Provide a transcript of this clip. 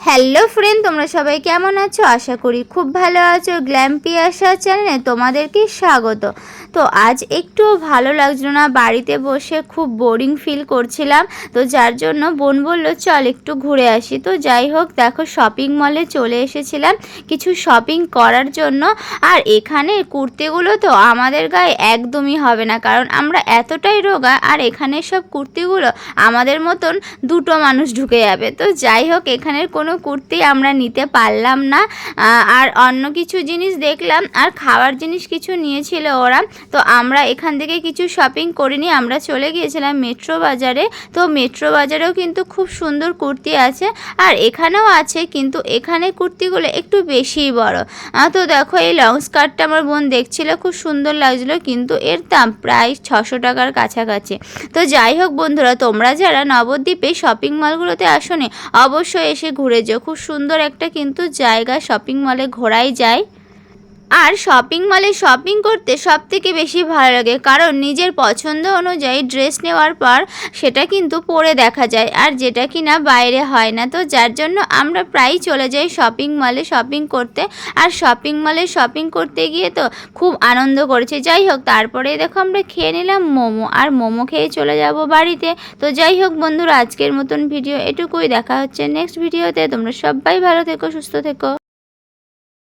Hello friend, তোমরা সবাই কেমন আছো? আশা করি খুব ভালো আছো। গ্ল্যাম্পি আশা চ্যানেলে তোমাদেরকে স্বাগত। তো আজ একটু ভালো লাগছিল না। বাড়িতে বসে খুব বোরিং ফিল করছিলাম। তো যার জন্য বোন বলল, চল একটু ঘুরে আসি। তো যাই হোক, দেখো শপিং মলে চলে এসেছিলাম। কিছু শপিং করার জন্য। আর এখানে কুর্তিগুলো তো আমাদের গায়ে একদমই হবে না। কারণ আমরা এতটাই রোগা, আর এখানে সব কুর্তিগুলো আমাদের মতন দুটো মানুষ ঢুকে যাবে। তো যাই হোক এখানের কোনো কুর্তি আমরা নিতে পারলাম না। আর অন্য কিছু জিনিস দেখলাম। আর খাওয়ার জিনিস কিছু নিয়েছিল ওরা। তো আমরা এখান থেকে কিছু শপিং করিনি, আমরা চলে গিয়েছিলাম মেট্রো বাজারে। তো মেট্রো বাজারেও কিন্তু খুব সুন্দর কুর্তি আছে, আর এখানেও আছে, কিন্তু এখানে কুর্তিগুলো একটু বেশিই বড়। তো দেখো এই লং স্কার্টটা আমার বোন দেখছিল, খুব সুন্দর লাগছিল, কিন্তু এর দাম প্রায় ছশো টাকার কাছাকাছি। তো যাই হোক বন্ধুরা, তোমরা যারা নবদ্বীপে শপিং মলগুলোতে আসোনি, অবশ্যই এসে ঘুরে যেও। খুব সুন্দর একটা কিন্তু জায়গা শপিং মলে ঘোরাই যায়। আর শপিং মলে শপিং করতে সব থেকে বেশি ভালো লাগে, কারণ নিজের পছন্দ অনুযায়ী ড্রেস নেওয়ার পর সেটা কিন্তু পরে দেখা যায় আর যেটা কি না বাইরে হয় না। তো যার জন্য আমরা প্রায়ই চলে যাই শপিং মলে শপিং করতে আর শপিং মলে শপিং করতে গিয়ে তো খুব আনন্দ করেছি। যাই হোক, তারপরে দেখো আমরা খেয়ে নিলাম মোমো আর মোমো খেয়ে চলে যাব বাড়িতে। তো যাই হোক বন্ধুরা, আজকের মতন ভিডিও এটুকুই। দেখা হচ্ছে নেক্সট ভিডিওতে তোমরা সবাই ভালো থেকো, সুস্থ থেকো।